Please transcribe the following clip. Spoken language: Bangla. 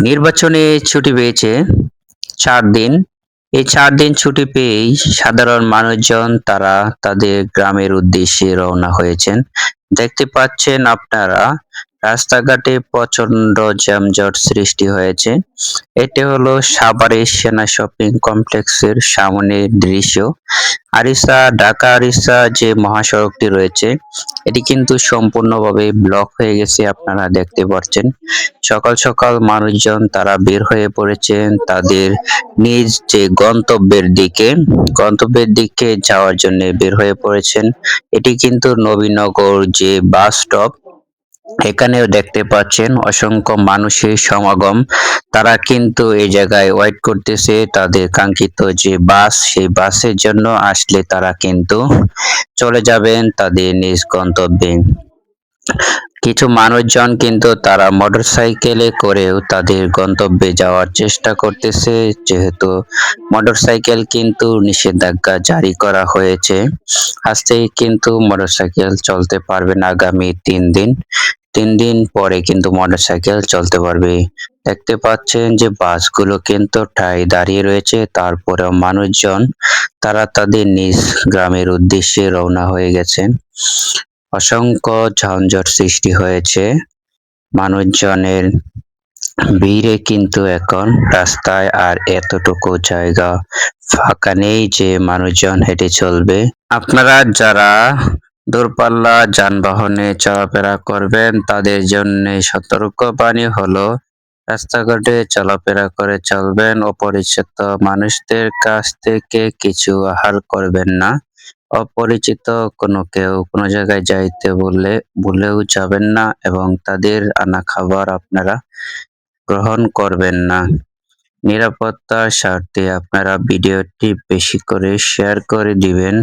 নির্বাচনে ছুটি পেয়েছে চার দিন। এই চার দিন ছুটি পেয়েই সাধারণ মানুষজন তারা তাদের গ্রামের উদ্দেশ্যে রওনা হয়েছেন। দেখতে পাচ্ছেন আপনারা রাস্তাঘাটে প্রচণ্ড যানজট সৃষ্টি হয়েছে। এটি হলো সাভারের সেনা শপিং কমপ্লেক্সের সামনের দৃশ্য। আরিসা, ঢাকা আরিসা যে মহাসড়কটি রয়েছে, এটি কিন্তু সম্পূর্ণভাবে ব্লক হয়ে গেছে আপনারা দেখতে পাচ্ছেন। সকাল সকাল মানুষজন তারা বের হয়ে পড়েছেন তাদের নিজ যে গন্তব্যের দিকে। গন্তব্যের দিকে যাওয়ার জন্য বের হয়ে পড়েছেন। এটি কিন্তু নবীনগর যে বাস স্টপ এখানেও দেখতে পাচ্ছেন অসংখ্য মানুষের সমাগম। তারা কিন্তু এই জায়গায় ওয়েট করতেছে তাদের কাঙ্ক্ষিত যে বাস, সেই বাসের জন্য আসলে তারা কিন্তু চলে যাবেন তাদের নিজ গন্তব্যে। কিছু মানুষজন কিন্তু তারা মোটরসাইকেলে করেও তাদের গন্তব্যে যাওয়ার চেষ্টা করতেছে, যেহেতু মোটরসাইকেল কিন্তু নিষেধাজ্ঞা জারি করা হয়েছে। আজ থেকে কিন্তু মোটরসাইকেল চলতে পারবে না আগামী তিন দিন। তিন দিন পরে কিন্তু মোটরসাইকেল চলতে পারবে। দেখতে পাচ্ছেন যে বাসগুলো কিন্তু ঠাই দাঁড়িয়ে রয়েছে, তারপরেও মানুষজন তারা তাদের নিজ গ্রামের উদ্দেশ্যে রওনা হয়ে গেছেন। অসংখ্য যানজট সৃষ্টি হয়েছে। মানুষজনের ভিড়ে কিন্তু এখন রাস্তায় আর এতটুকু জায়গা ফাঁকা নেই যে মানুষজন হেঁটে চলবে। আপনারা যারা দূরপাল্লা যানবাহনে চলাফেরা করবেন, তাদের জন্য সতর্কবাণী হলো, রাস্তাঘাটে চলাফেরা করে চলবেন। অপরিচিত মানুষদের কাছ থেকে কিছু আহার করবেন না। অপরিচিত কোনো কেউ কোনো জায়গায় যাইতে বললে ভুলেও যাবেন না এবং তাদের আনা খাবার আপনারা গ্রহণ করবেন না। নিরাপত্তার স্বার্থে আপনারা ভিডিওটি বেশি করে শেয়ার করে দিবেন।